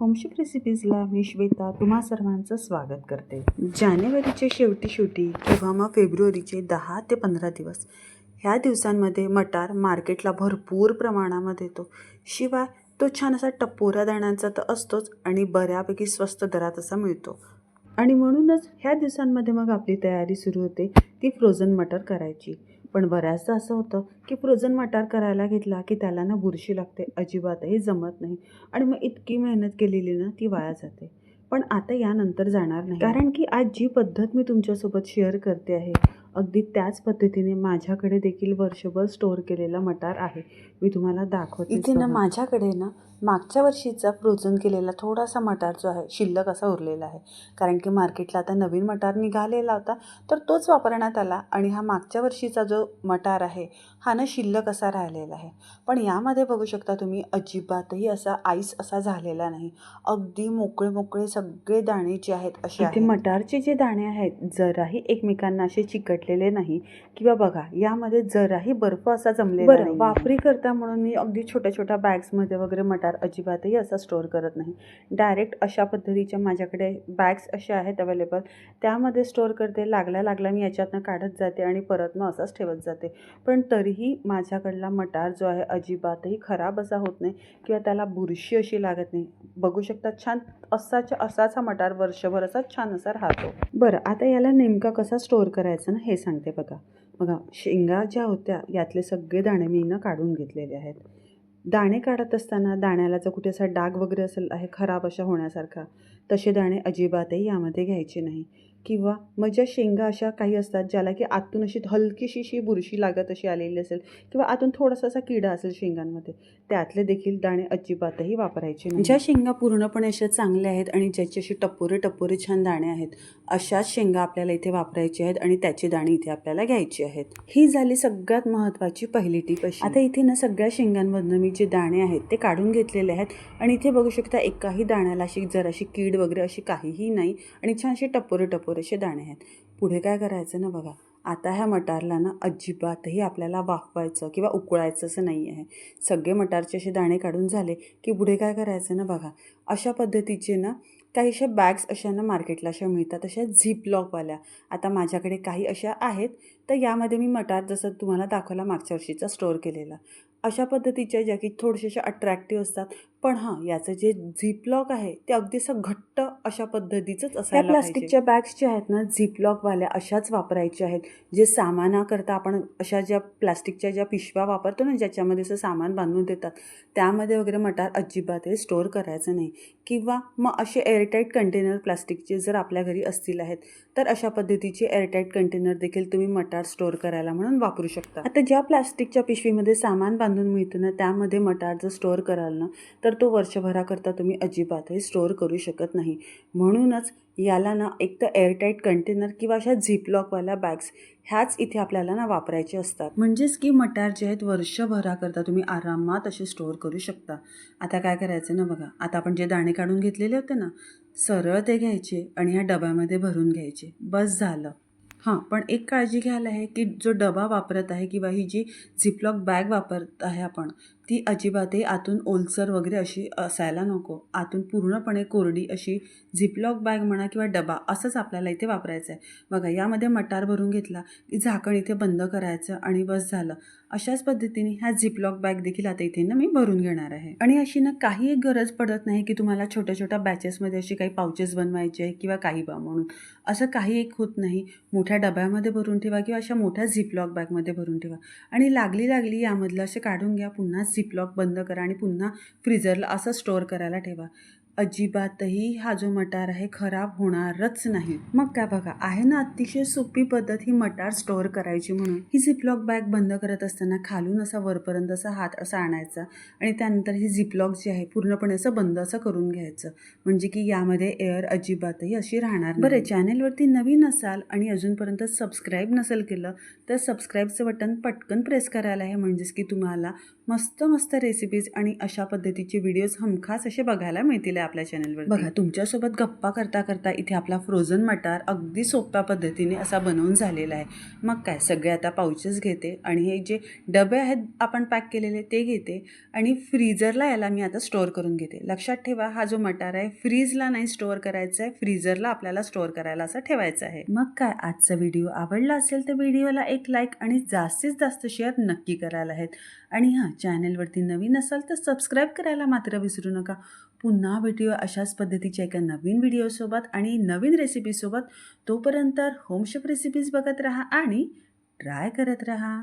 होमशिप रेसिपीजला मी श्वेता तुम्हा सर्वांचं स्वागत करते. जानेवारीच्या शेवटी शेवटी किंवा मग फेब्रुवारीचे दहा ते पंधरा दिवस ह्या दिवसांमध्ये मटार मार्केटला भरपूर प्रमाणामध्ये येतो. शिवाय तो छान असा टपोरा दाण्यांचा तर असतोच आणि बऱ्यापैकी स्वस्त दरात असा मिळतो. आणि म्हणूनच ह्या दिवसांमध्ये मग आपली तयारी सुरू होते ती फ्रोझन मटर करायची. पण बऱ्याचदा असं होतं की फ्रोझन मटार करायला घेतला की त्याला ना बुरशी लागते अजिबातही जमत नाही आणि मग इतकी मेहनत केलेली ना ती वाया जाते. पण आता यानंतर जाणार नाही. कारण की आज जी पद्धत मी तुमच्यासोबत शेअर करते आहे अगदी त्याच पद्धतीने माझ्याकडे देखील वर्षभर स्टोअर केलेला मटार आहे. मी तुम्हाला दाखवते इथे ना माझ्याकडे ना मागच्या वर्षीचा फ्रोझन केलेला थोडासा मटार जो आहे शिल्लक असा उरलेला आहे. कारण की मार्केटला आता नवीन मटार निघालेला होता तर तोच वापरण्यात आला आणि हा मागच्या वर्षीचा जो मटार आहे हा ना शिल्लक असा राहिलेला आहे. पण यामध्ये बघू शकता तुम्ही अजिबातही असा आईस असा झालेला नाही. अगदी मोकळे मोकळे सगळे दाणे जे आहेत असे मटारचे जे दाणे आहेत जराही एकमेकांना असे चिकटलेले नाही. किंवा बघा यामध्ये जराही बर्फ असा जमलेला बरं, नाही वापरी करता म्हणून मी अगदी छोट्या छोट्या बॅग्समध्ये वगैरे मटार अजिबातही असा स्टोअर करत नाही. डायरेक्ट अशा पद्धतीच्या माझ्याकडे बॅग्स अशा आहेत अवेलेबल त्यामध्ये स्टोअर करते लागल्या लागल्या मी याच्यातनं काढत जाते आणि परत मग असाच ठेवत जाते. पण तरीही माझ्याकडला मटार जो आहे अजिबातही खराब असा होत नाही किंवा त्याला बुरशी अशी लागत नाही. बघू शकता छान असाच्या असाच हा मटार वर्षभर असा छान असा राहतो. बरं आता याला नेमका कसा स्टोअर करायचा ना हे सांगते बघा. बघा शेंगा ज्या होत्या यातले सगळे दाणे मी ना काढून घेतलेले आहेत. दाणे काढत असताना दाण्याला जर कुठे असा डाग वगैरे असेल आहे खराब अशा होण्यासारखा तसे दाणे अजिबातही यामध्ये घ्यायचे नाही. किंवा मग ज्या शेंगा अशा काही असतात ज्याला की आतून अशी हलकीशी बुरशी लागत अशी आलेली असेल किंवा आतून थोडासा असा किडा असेल शेंगांमध्ये त्यातले देखील दाणे अजिबातही वापरायचे ज्या शेंगा पूर्णपणे अशा चांगल्या आहेत आणि ज्याचे असे टपोरे टपोरे छान दाणे आहेत अशाच शेंगा आपल्याला इथे वापरायचे आहेत आणि त्याचे दाणे इथे आपल्याला घ्यायची आहेत. ही झाली सगळ्यात महत्त्वाची पहिली टीप अशी. आता इथे ना सगळ्या शेंगांमधनं मी जे दाणे आहेत ते काढून घेतलेले आहेत. आणि इथे बघू शकता एकाही दाण्याला अशी जराशी कीड वगैरे अशी काहीही नाही आणि छानशी टपोरे टपोरे असे दाणे आहेत. पुढे काय करायचं ना बघा. आता ह्या मटारला ना अजिबातही आपल्याला वाफवायचं किंवा उकळायचं असं नाही आहे. सगळे मटारचे असे दाणे काढून झाले की पुढे काय करायचं ना बघा. अशा पद्धतीचे ना काहीशा बॅग्स अशा ना मार्केटला अशा मिळतात अशा झिप लॉकवाल्या आता माझ्याकडे काही अशा आहेत तर यामध्ये मी मटार जसं तुम्हाला दाखवला मागच्या वर्षीचा स्टोअर केलेला. अशा पद्धतीच्या ज्या की थोडेसे अट्रॅक्टिव्ह असतात. पण हां याचं जे झिपलॉक आहे ते अगदी असं घट्ट अशा पद्धतीचंच असायला त्या प्लास्टिकच्या बॅग्स ज्या आहेत ना झिपलॉकवाल्या अशाच वापरायच्या आहेत. जे सामानाकरता आपण अशा ज्या प्लास्टिकच्या ज्या पिशव्या वापरतो ना ज्याच्यामध्ये असं सामान बांधून देतात त्यामध्ये वगैरे मटार अजिबातही स्टोअर करायचं नाही. किंवा मग असे एअरटाईट कंटेनर प्लास्टिकचे जर आपल्या घरी असतील आहेत तर अशा पद्धतीचे एअरटाईट कंटेनर देखील तुम्ही मटार स्टोअर करायला म्हणून वापरू शकता. आता ज्या प्लास्टिकच्या पिशवीमध्ये सामान बांधून मिळतं ना त्यामध्ये मटार जर स्टोअर कराल ना तर तर तो वर्षभराकरता तुम्ही अजिबातही स्टोअर करू शकत नाही. म्हणूनच याला ना एक तर एअरटाईट कंटेनर किंवा अशा झिपलॉकवाल्या बॅग्स ह्याच इथे आपल्याला ना वापरायचे असतात. म्हणजेच की मटार जे आहेत वर्षभराकरता तुम्ही आरामात असे स्टोअर करू शकता. आता काय करायचं ना बघा आता आपण जे दाणे काढून घेतलेले होते ना सरळ ते घ्यायचे आणि ह्या डब्यामध्ये भरून घ्यायचे. बस झालं. हां पण एक काळजी घ्यायला आहे की जो डबा वापरत आहे किंवा ही जी झिपलॉक बॅग वापरत आहे आपण ती अजिबातही आतून ओलसर वगैरे अशी असायला नको. आतून पूर्णपणे कोरडी अशी झिपलॉक बॅग म्हणा किंवा डबा असंच आपल्याला इथे वापरायचं आहे बघा यामध्ये मटार भरून घेतला की झाकण इथे बंद करायचं आणि बस झालं. अशाच पद्धतीने ह्या झिपलॉक बॅग देखील आता इथे ना मी भरून घेणार आहे. आणि अशी ना काही एक गरज पडत नाही की तुम्हाला छोट्या छोट्या बॅचेसमध्ये अशी काही पाउचेस बनवायचे आहे किंवा काही बा म्हणून. असं काही एक होत नाही. मोठ्या डब्यामध्ये भरून ठेवा किंवा अशा मोठ्या झिपलॉक बॅगमध्ये भरून ठेवा. आणि लागली लागली यामधलं असे काढून घ्या. पुन्हा झिपलॉक बंद करा आणि पुन्हा फ्रीजरला असं स्टोअर करायला ठेवा. अजिबातही हा जो मटार आहे खराब होणारच नाही. मग काय बघा आहे ना अतिशय सोपी पद्धत ही मटार स्टोअर करायची म्हणून. ही झिपलॉक बॅग बंद करत असताना खालून असा वरपर्यंत असा हात असा आणायचा आणि त्यानंतर ही झिपलॉक जी आहे पूर्णपणे असं बंद असं करून घ्यायचं. म्हणजे की यामध्ये एअर अजिबातही अशी राहणार बरं चॅनेलवरती नवीन असाल आणि अजूनपर्यंत सबस्क्राईब नसेल केलं तर सबस्क्राईबचं बटन पटकन प्रेस करायला आहे. म्हणजेच की तुम्हाला मस्त मस्त रेसिपीज आणि अशा पद्धतीचे व्हिडिओज हमखास असे बघायला मिळतील आपल्या चॅनलवर बघा तुमच्यासोबत गप्पा करता करता इथे आपला फ्रोझन मटार अगदी सोप्या पद्धतीने असा बनवून झालेला आहे. मग काय सगळे आता पाऊचेस घेते आणि हे जे डबे आहेत आपण पॅक केलेले ते घेते आणि फ्रीजरला याला मी आता स्टोअर करून घेते. लक्षात ठेवा हा जो मटार आहे फ्रीजला नाही स्टोअर करायचा आहे फ्रीजरला आपल्याला स्टोअर करायला असा ठेवायचा आहे. मग काय आजचा व्हिडिओ आवडला असेल तर व्हिडिओला एक लाईक आणि जास्तीत जास्त शेअर नक्की करायला आहेत. आणि हां चॅनलवरती नवीन असाल तर सबस्क्राईब करायला मात्र विसरू नका. पुन्हा भेटूया अशाच पद्धतीच्या एका नवीन व्हिडिओसोबत आणि नवीन रेसिपीसोबत तोपर्यंत होमशेफ रेसिपीज बघत राहा आणि ट्राय करत राहा.